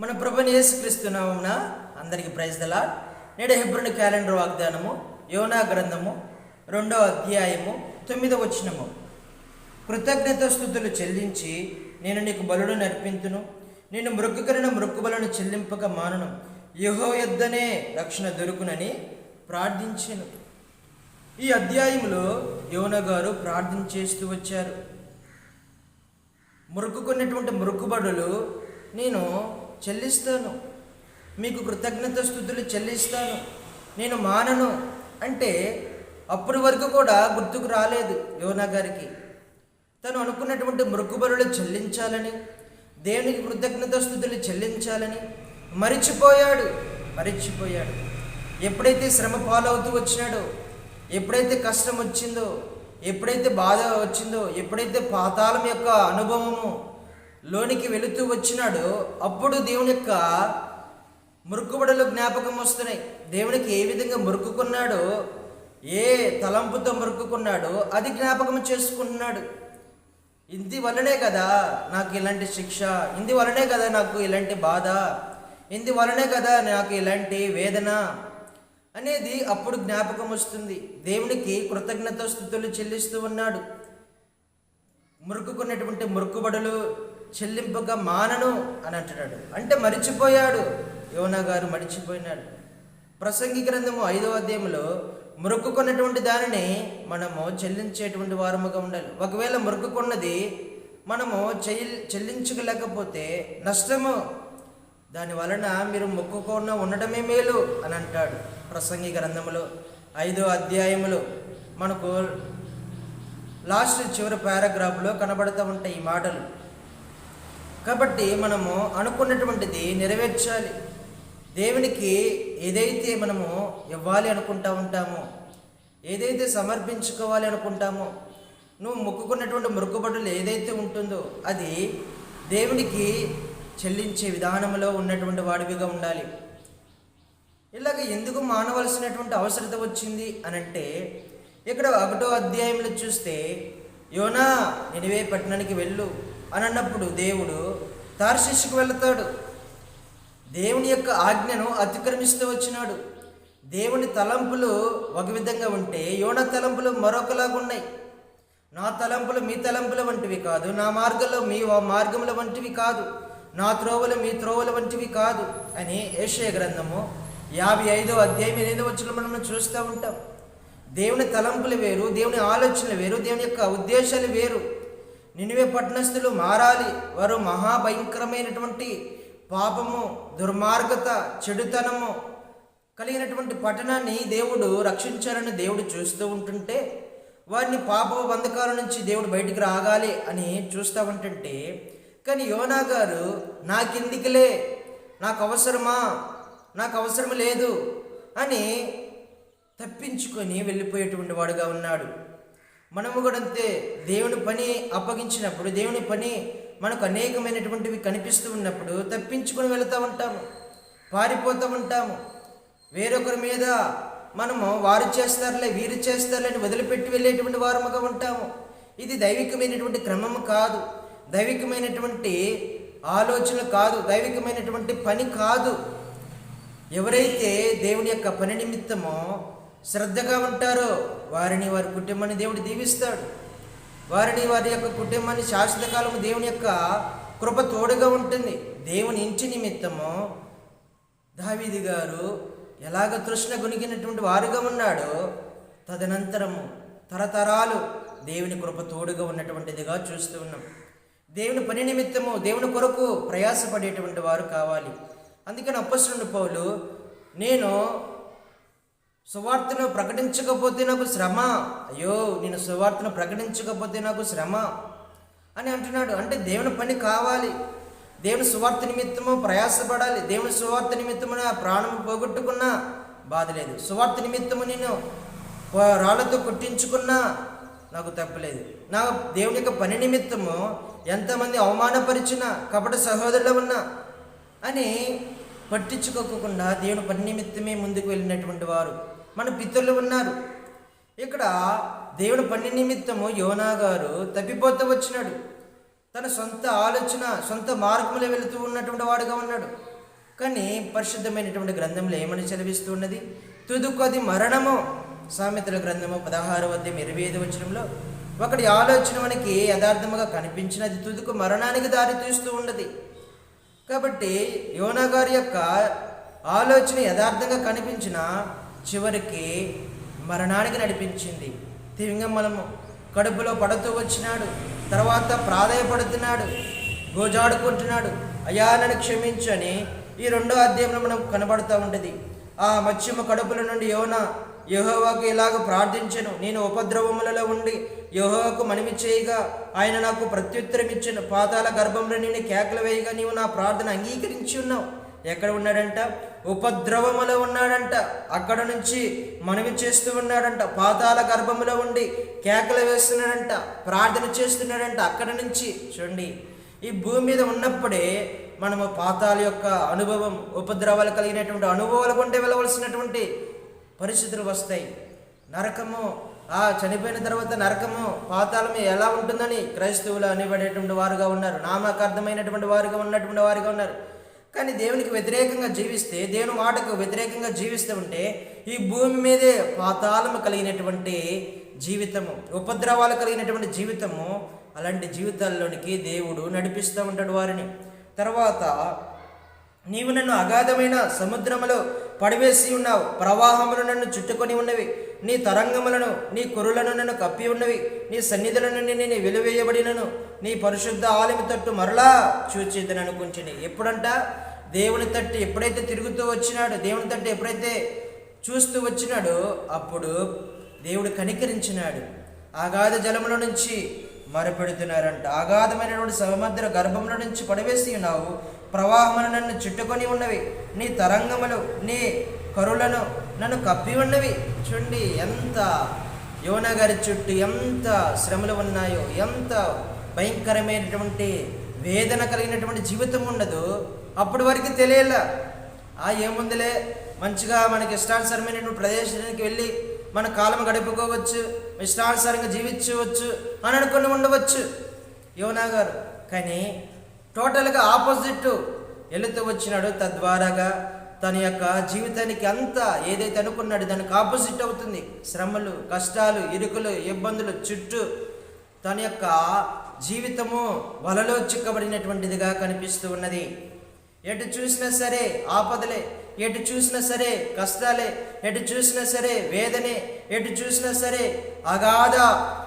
మన ప్రభుని యేసుక్రీస్తు అందరికీ ప్రైజ్ దలా నేడు హెబ్రుని క్యాలెండర్ వాగ్దానము యోనా గ్రంథము రెండవ అధ్యాయము తొమ్మిదవ వచనము. కృతజ్ఞత స్థుతులు చెల్లించి నేను నీకు బలుడు నర్పింతును నేను మృక్కుకరిన మృక్కుబలను చెల్లింపక మానను. యహో యొద్దనే రక్షణ దొరుకునని ప్రార్థించాను. ఈ అధ్యాయంలో యోన గారు ప్రార్థన చేస్తూ వచ్చారు. మురుక్కున్నటువంటి మురుక్కుబడులు నేను చెల్లిస్తాను. మీకు కృతజ్ఞత స్థుతులు చెల్లిస్తాను. నేను మానను అంటే అప్పటి వరకు కూడా గుర్తుకు రాలేదు యోనా గారికి. తను అనుకున్నటువంటి మృక్కుబడులు చెల్లించాలని దేవునికి కృతజ్ఞత స్థుతులు చెల్లించాలని మరిచిపోయాడు మరిచిపోయాడు. ఎప్పుడైతే శ్రమ పాలవుతూ వచ్చినాడో ఎప్పుడైతే కష్టం వచ్చిందో ఎప్పుడైతే బాధ వచ్చిందో ఎప్పుడైతే పాతాళం యొక్క అనుభవము లోనికి వెళుతూ వచ్చినాడో అప్పుడు దేవుని యొక్క మురుక్కుబడులు జ్ఞాపకం వస్తున్నాయి. దేవునికి ఏ విధంగా మురుక్కుకున్నాడో ఏ తలంపుతో మురుక్కుకున్నాడో అది జ్ఞాపకం చేసుకుంటున్నాడు. ఇంది వలనే కదా నాకు ఇలాంటి శిక్ష ఇంది వలనే కదా నాకు ఇలాంటి బాధ ఇంది వలనే కదా నాకు ఇలాంటి వేదన అనేది అప్పుడు జ్ఞాపకం వస్తుంది. దేవునికి కృతజ్ఞత స్థుతులు చెల్లిస్తూ ఉన్నాడు. మురుక్కున్నటువంటి మురుక్కుబడులు చెల్లింపక మానను అని అంటున్నాడు. అంటే మరిచిపోయాడు. యోనా గారు మరిచిపోయినాడు. ప్రసంగి గ్రంథము ఐదవ అధ్యాయంలో మురుక్కున్నటువంటి దానిని మనము చెల్లించేటువంటి వారముగా ఉండాలి. ఒకవేళ మురుక్కున్నది మనము చెల్లి చెల్లించలేకపోతే నష్టము. దాని వలన మీరు మొక్కుకున్న ఉండడమే మేలు అని అంటాడు ప్రసంగి గ్రంథములో ఐదో అధ్యాయములో. మనకు లాస్ట్ చివరి పారాగ్రాఫ్లో కనబడుతూ ఉంటాయి ఈ మాటలు. కాబట్టి మనము అనుకున్నటువంటిది నెరవేర్చాలి. దేవునికి ఏదైతే మనము ఇవ్వాలి అనుకుంటా ఉంటామో ఏదైతే సమర్పించుకోవాలి అనుకుంటామో నువ్వు మొక్కుకున్నటువంటి మొక్కుబడులు ఏదైతే ఉంటుందో అది దేవునికి చెల్లించే విధానంలో ఉన్నటువంటి వాడివిగా ఉండాలి. ఇలాగ ఎందుకు మానవలసినటువంటి అవసరత వచ్చింది అనంటే ఇక్కడ ఒకటో అధ్యాయంలో చూస్తే యోనా నినివే పట్టణానికి వెళ్ళు అని అన్నప్పుడు దేవుడు తార్శిష్కు వెళతాడు. దేవుని యొక్క ఆజ్ఞను అతిక్రమిస్తూ వచ్చినాడు. దేవుని తలంపులు ఒక విధంగా ఉంటే యోన తలంపులు మరొకలాగా ఉన్నాయి. నా తలంపులు మీ తలంపుల వంటివి కాదు. నా మార్గంలో మీ మార్గముల వంటివి కాదు. నా త్రోవలు మీ త్రోవల వంటివి కాదు అని ఏషయ గ్రంథము యాభై ఐదో అధ్యాయం ఎనిమిదో వచ్చిన మనం చూస్తూ ఉంటాం. దేవుని తలంపులు వేరు దేవుని ఆలోచనలు వేరు దేవుని యొక్క ఉద్దేశాలు వేరు. నినివే పట్టణస్థులు మారాలి. వారు మహాభయంకరమైనటువంటి పాపము దుర్మార్గత చెడుతనము కలిగినటువంటి పట్టణాన్ని దేవుడు రక్షించాలని దేవుడు చూస్తూ ఉంటుంటే వారిని పాప బంధకాల నుంచి దేవుడు బయటికి రాగాలి అని చూస్తూ ఉంటుంటే కానీ యోనా గారు నాకెందుకులే? నాకు అవసరమా? నాకు అవసరం లేదు అని తప్పించుకొని వెళ్ళిపోయేటువంటి వాడుగా ఉన్నాడు. మనము కూడా అంతే. దేవుని పని అప్పగించినప్పుడు దేవుని పని మనకు అనేకమైనటువంటివి కనిపిస్తూ ఉన్నప్పుడు తప్పించుకొని వెళుతూ ఉంటాము. పారిపోతూ ఉంటాము. వేరొకరి మీద మనము వారు చేస్తారులే వీరు చేస్తారులే వదిలిపెట్టి వెళ్ళేటువంటి వారముగా ఉంటాము. ఇది దైవికమైనటువంటి క్రమము కాదు. దైవికమైనటువంటి ఆలోచన కాదు. దైవికమైనటువంటి పని కాదు. ఎవరైతే దేవుని యొక్క పని నిమిత్తమో శ్రద్ధగా ఉంటారో వారిని వారి కుటుంబాన్ని దేవుడు దీవిస్తాడు. వారిని వారి యొక్క కుటుంబాన్ని శాశ్వతకాలము దేవుని యొక్క కృప తోడుగా ఉంటుంది. దేవుని ఇంటి నిమిత్తము దావీది గారు ఎలాగ తృష్ణ గునిగినటువంటి వారుగా ఉన్నాడో తదనంతరము తరతరాలు దేవుని కృప తోడుగా ఉన్నటువంటిదిగా చూస్తూ ఉన్నాం. దేవుని పని నిమిత్తము దేవుని కొరకు ప్రయాసపడేటువంటి వారు కావాలి. అందుకని అప్పసురుడు పౌలు నేను సువార్తను ప్రకటించకపోతే నాకు శ్రమ. అయ్యో నేను సువార్తను ప్రకటించకపోతే నాకు శ్రమ అని అంటున్నాడు. అంటే దేవుని పని కావాలి. దేవుని సువార్త నిమిత్తము ప్రయాసపడాలి. దేవుని సువార్త నిమిత్తము నా ప్రాణం పోగొట్టుకున్నా బాధ లేదు. సువార్త నిమిత్తము నేను రాళ్ళతో కొట్టించుకున్నా నాకు తప్పలేదు నా దేవుని యొక్క పని నిమిత్తము ఎంతమంది అవమానపరిచినా కపట సహోదరులు ఉన్నా అని పట్టించుకోకుండా దేవుని పని నిమిత్తమే ముందుకు వెళ్ళినటువంటి వారు. మన పితరులు ఉన్నారు. ఇక్కడ దేవుని పని నిమిత్తము యోనా గారు తప్పిపోతూ వచ్చినాడు. తన సొంత ఆలోచన సొంత మార్గంలో వెళుతూ ఉన్నటువంటి వాడుగా ఉన్నాడు. కానీ పరిశుద్ధమైనటువంటి గ్రంథంలో ఏమని చదివిస్తూ ఉన్నది తుదుకు అది మరణము. సామెతల గ్రంథము పదహారు అధ్యాయం ఇరవై ఐదు వచనంలో ఒకటి ఆలోచన మనకి యథార్థముగా కనిపించినది. తుదుకు మరణానికి దారి తీస్తూ ఉన్నది. కాబట్టి యోనా గారి యొక్క ఆలోచన యథార్థంగా కనిపించిన చివరికి మరణానికి నడిపించింది. తివింగమ్మలము కడుపులో పడుతూ వచ్చినాడు. తర్వాత ప్రాధాయపడుతున్నాడు. గోజాడుకుంటున్నాడు. అయా నన్ను క్షమించని ఈ రెండో అధ్యాయంలో మనం కనబడుతూ ఉంటుంది ఆ మత్స్యము కడుపుల నుండి యోన యహోవాకు ఇలాగ ప్రార్థించను. నేను ఉపద్రవములలో ఉండి యహోవాకు మనవి చేయగా ఆయన నాకు ప్రత్యుత్తరం ఇచ్చాను పాతాల గర్భంలో నేను కేకలు వేయగా నీవు నా ప్రార్థన అంగీకరించి ఉన్నావు. ఎక్కడ ఉన్నాడంట? ఉపద్రవములో ఉన్నాడంట. అక్కడ నుంచి మనవి చేస్తూ ఉన్నాడంట. పాతాల గర్భములో ఉండి కేకలు వేస్తున్నాడంట. ప్రార్థన చేస్తున్నాడంట. అక్కడ నుంచి చూడండి. ఈ భూమి మీద ఉన్నప్పుడే మనము పాతాల యొక్క అనుభవం ఉపద్రవాలు కలిగినటువంటి అనుభవాలు కొంటే వెళ్ళవలసినటువంటి పరిస్థితులు వస్తాయి. నరకము ఆ చనిపోయిన తర్వాత నరకము పాతాళము ఎలా ఉంటుందని క్రైస్తవులు అనేబడేటువంటి వారుగా ఉన్నారు. నామకార్థమైనటువంటి వారుగా ఉన్నటువంటి వారుగా ఉన్నారు. కానీ దేవునికి వ్యతిరేకంగా జీవిస్తే దేవుని మాటకు వ్యతిరేకంగా జీవిస్తూ ఉంటే ఈ భూమి మీదే పాతాళము కలిగినటువంటి జీవితము ఉపద్రవాలు కలిగినటువంటి జీవితము అలాంటి జీవితాల్లోనికి దేవుడు నడిపిస్తూ ఉంటాడు వారిని. తర్వాత నీవు నన్ను అగాధమైన సముద్రములో పడివేసి ఉన్నావు. ప్రవాహములు నన్ను చుట్టుకొని ఉన్నవి. నీ తరంగములను నీ కొరులను నన్ను కప్పి ఉన్నవి. నీ సన్నిధుల నుండి నేను వెలువేయబడినను. నీ పరిశుద్ధ ఆలయం తట్టు మరలా చూచేదని అనుకుంటుంది ఎప్పుడంట? దేవుని తట్టు ఎప్పుడైతే తిరుగుతూ వచ్చినాడు దేవుని తట్టు ఎప్పుడైతే చూస్తూ వచ్చినాడో అప్పుడు దేవుడు కనికరించినాడు. అగాధ జలముల నుంచి మరపెడుతున్నారంట. అగాధమైనటువంటి సమద్ర గర్భముల నుంచి పడవేసి ఉన్నావు. ప్రవాహములు నన్ను చుట్టుకొని ఉన్నవి. నీ తరంగములు నీ కరులను నన్ను కప్పి ఉన్నవి. చూడండి ఎంత యోన గారి చుట్టూ ఎంత శ్రమలు ఉన్నాయో ఎంత భయంకరమైనటువంటి వేదన కలిగినటువంటి జీవితం ఉండదు. అప్పటి వరకు తెలియాల. ఆ ఏముందిలే? మంచిగా మనకి ఇష్టానుసరమైనటువంటి ప్రదేశానికి వెళ్ళి మన కాలం గడుపుకోవచ్చు ఇష్టానుసారంగా జీవించవచ్చు అని అనుకుని ఉండవచ్చు. యోనా గారు కానీ టోటల్గా ఆపోజిట్ వెళుతూ వచ్చినాడు. తద్వారాగా తన యొక్క జీవితానికి అంతా ఏదైతే అనుకున్నాడు దానికి ఆపోజిట్ అవుతుంది. శ్రమలు కష్టాలు ఇరుకులు ఇబ్బందులు చుట్టూ తన యొక్క జీవితము వలలో చిక్కబడినటువంటిదిగా కనిపిస్తూ ఉన్నది. ఎటు చూసినా సరే ఆపదలే ఎటు చూసినా సరే కష్టాలే ఎటు చూసినా సరే వేదనే ఎటు చూసినా సరే అగాధ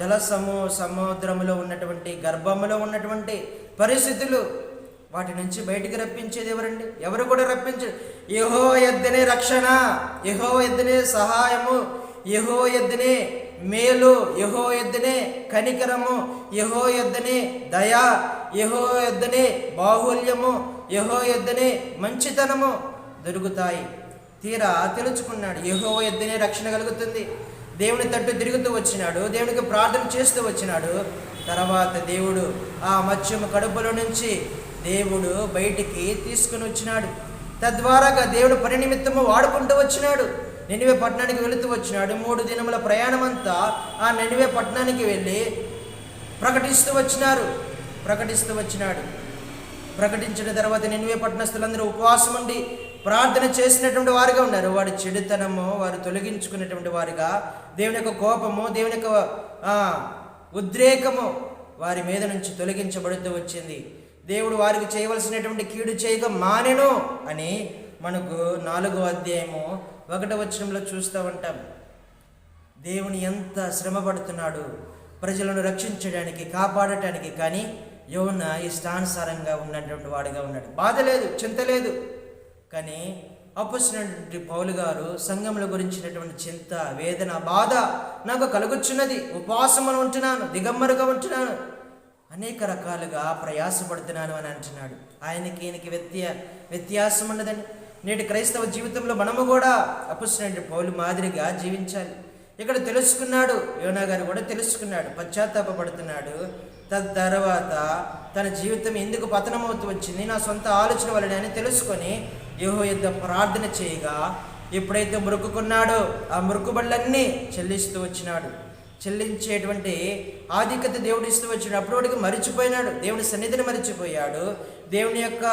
జలసము సముద్రములో ఉన్నటువంటి గర్భములో ఉన్నటువంటి పరిస్థితులు వాటి నుంచి బయటికి రప్పించేది ఎవరండి? ఎవరు కూడా రప్పించరు యహో ఎద్దనే రక్షణ యహో ఎద్దనే సహాయము యహో ఎద్దనే మేలు యహో ఎద్దనే కనికరము యహో ఎద్దనే దయ యహో ఎద్దనే బాహుల్యము యహో ఎద్దనే మంచితనము దొరుకుతాయి. తీరా తెలుసుకున్నాడు యహో ఎద్దనే రక్షణ కలుగుతుంది. దేవుని తట్టు తిరుగుతూ వచ్చినాడు దేవునికి ప్రార్థన చేస్తూ వచ్చినాడు. తర్వాత దేవుడు ఆ మత్స్యము కడుపులో నుంచి దేవుడు బయటికి తీసుకుని వచ్చినాడు. తద్వారాగా దేవుడు పని నిమిత్తము వాడుకుంటూ వచ్చినాడు. నెనివే పట్టణానికి వెళుతూ వచ్చినాడు. మూడు దినముల ప్రయాణమంతా ఆ నెనివే పట్టణానికి వెళ్ళి ప్రకటిస్తూ వచ్చినారు. ప్రకటిస్తూ వచ్చినాడు. ప్రకటించిన తర్వాత నినివే పట్టణస్థులందరూ ఉపవాసం ఉండి ప్రార్థన చేసినటువంటి వారుగా ఉన్నారు. వారి చెడుతనము వారు తొలగించుకున్నటువంటి వారుగా దేవుని యొక్క కోపము దేవుని యొక్క ఉద్రేకము వారి మీద నుంచి తొలగించబడుతూ వచ్చింది. దేవుడు వారికి చేయవలసినటువంటి కీడు చేయక మానెను అని మనకు నాలుగో అధ్యాయము ఒకటో వచనంలో చూస్తూ ఉంటాం. దేవుని ఎంత శ్రమ పడుతున్నాడు ప్రజలను రక్షించడానికి కాపాడటానికి కానీ యోన ఇష్టానుసారంగా ఉన్నటువంటి వాడిగా ఉన్నాడు. బాధ లేదు చింత లేదు. కానీ అప్పొచ్చినటువంటి పౌలు గారు సంఘముల గురించినటువంటి చింత వేదన బాధ నాకు కలుగుచున్నది. ఉపవాసములు ఉంటున్నాను దిగమ్మరుగా ఉంటున్నాను. అనేక రకాలుగా ప్రయాసపడుతున్నాను అని అంటున్నాడు. ఆయనకి ఈయనకి వ్యత్య వ్యత్యాసం ఉండదని నేటి క్రైస్తవ జీవితంలో మనము కూడా అపుస్తున్నటువంటి పౌలు మాదిరిగా జీవించాలి. ఇక్కడ తెలుసుకున్నాడు యోనా గారు కూడా తెలుసుకున్నాడు పశ్చాత్తాపడుతున్నాడు తద్తర్వాత తన జీవితం ఎందుకు పతనమవుతూ వచ్చింది నా సొంత ఆలోచన వలన అని తెలుసుకొని యోహో యుద్ధ ప్రార్థన చేయగా ఎప్పుడైతే మురుక్కున్నాడో ఆ మురుకుబళ్ళన్నీ చెల్లిస్తూ వచ్చినాడు. చెల్లించేటువంటి ఆధిక్యత దేవుడు ఇస్తూ వచ్చినప్పుడు వాడికి మరిచిపోయినాడు. దేవుని సన్నిధిని మరిచిపోయాడు. దేవుని యొక్క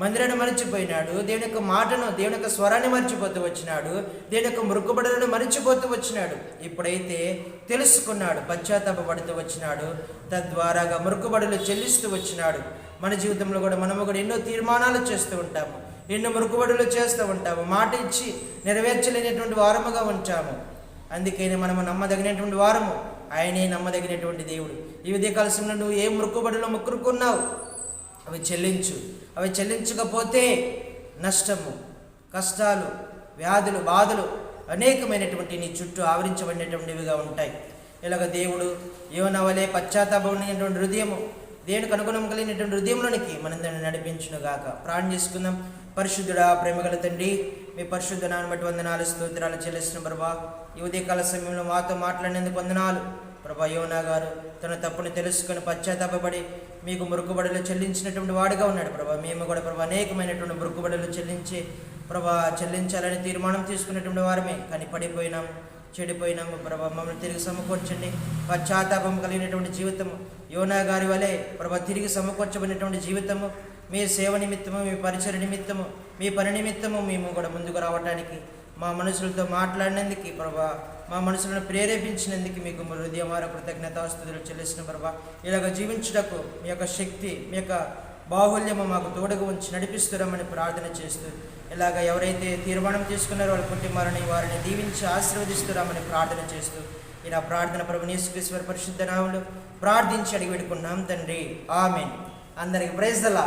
మందిరాన్ని మరిచిపోయినాడు. దేవుని యొక్క మాటను దేవుని యొక్క స్వరాన్ని మర్చిపోతూ వచ్చినాడు. దేవుని యొక్క మురుగుబడలను మరిచిపోతూ వచ్చినాడు. ఇప్పుడైతే తెలుసుకున్నాడు పశ్చాత్తాపడుతూ వచ్చినాడు. తద్వారాగా మురుగుబడులు చెల్లిస్తూ వచ్చినాడు. మన జీవితంలో కూడా మనము కూడా ఎన్నో తీర్మానాలు చేస్తూ ఉంటాము. ఎన్నో మురుగుబడులు చేస్తూ ఉంటాము. మాట ఇచ్చి నెరవేర్చలేనటువంటి వారముగా ఉంటాము అందుకని మనము నమ్మదగినటువంటి వారము. ఆయనే నమ్మదగినటువంటి దేవుడు. ఈ విధే కలిసిన నువ్వు ఏ మృక్కుబడిలో ముక్కురుకున్నావు అవి చెల్లించు. అవి చెల్లించకపోతే నష్టము కష్టాలు వ్యాధులు బాధలు అనేకమైనటువంటి నీ చుట్టూ ఆవరించబడినటువంటివిగా ఉంటాయి. ఇలాగ దేవుడు యోనవలే పశ్చాత్తాపడినటువంటి హృదయము దేవునికి అనుగుణం కలిగినటువంటి హృదయంలోనికి మనం దాన్ని నడిపించునుగాక. ప్రాణం చేసుకుందాం. పరిశుద్ధుడా ప్రేమగల తండ్రి మీ పరిశుద్ధ నాన్న బట్టి వందనాలు స్తోత్రాలు చెల్లిస్తున్న ప్రభా. ఈ ఉదయకాల సమయంలో మాతో మాట్లాడినందుకు వందనాలు. ప్రభా యోనా గారు తన తప్పుని తెలుసుకొని పశ్చాత్తాపడి మీకు మురుకుబడులు చెల్లించినటువంటి వాడిగా ఉన్నాడు ప్రభా. మేము కూడా ప్రభా అనేకమైనటువంటి మురుకుబడులు చెల్లించి ప్రభా చెల్లించాలని తీర్మానం తీసుకున్నటువంటి వారమే. కానీ పడిపోయినాం. చెడిపోయినాము ప్రభా మమ్మల్ని తిరిగి సమకూర్చండి. పశ్చాత్తాపం కలిగినటువంటి జీవితము యోనా గారి వలె ప్రభా తిరిగి సమకూర్చబడినటువంటి జీవితము మీ సేవ నిమిత్తము మీ పరిచయ నిమిత్తము మీ పని నిమిత్తము మేము కూడా ముందుకు రావడానికి మా మనుషులతో మాట్లాడినందుకు ప్రభా మా మనసులను ప్రేరేపించినందుకు మీకు మా హృదయమార కృతజ్ఞతాస్తుతులు చెల్లిసిన ప్రభా. ఇలాగ జీవించుటకు మీ యొక్క శక్తి మీ యొక్క బాహుల్యము మాకు తోడుగా ఉంచి నడిపిస్తురమని ప్రార్థన చేస్తూ ఇలాగ ఎవరైతే తీర్మానం తీసుకున్నారో వాళ్ళ కుటుంబాలని వారిని దీవించి ఆశీర్వదిస్తురామని ప్రార్థన చేస్తూ ఇలా ప్రార్థన ప్రభు నీశ్వర పరిశుద్ధ నామలు ప్రార్థించి అడిగి పెట్టుకున్నాం తండ్రి. ఆమెన్. అందరికి ప్రైజ్ దలా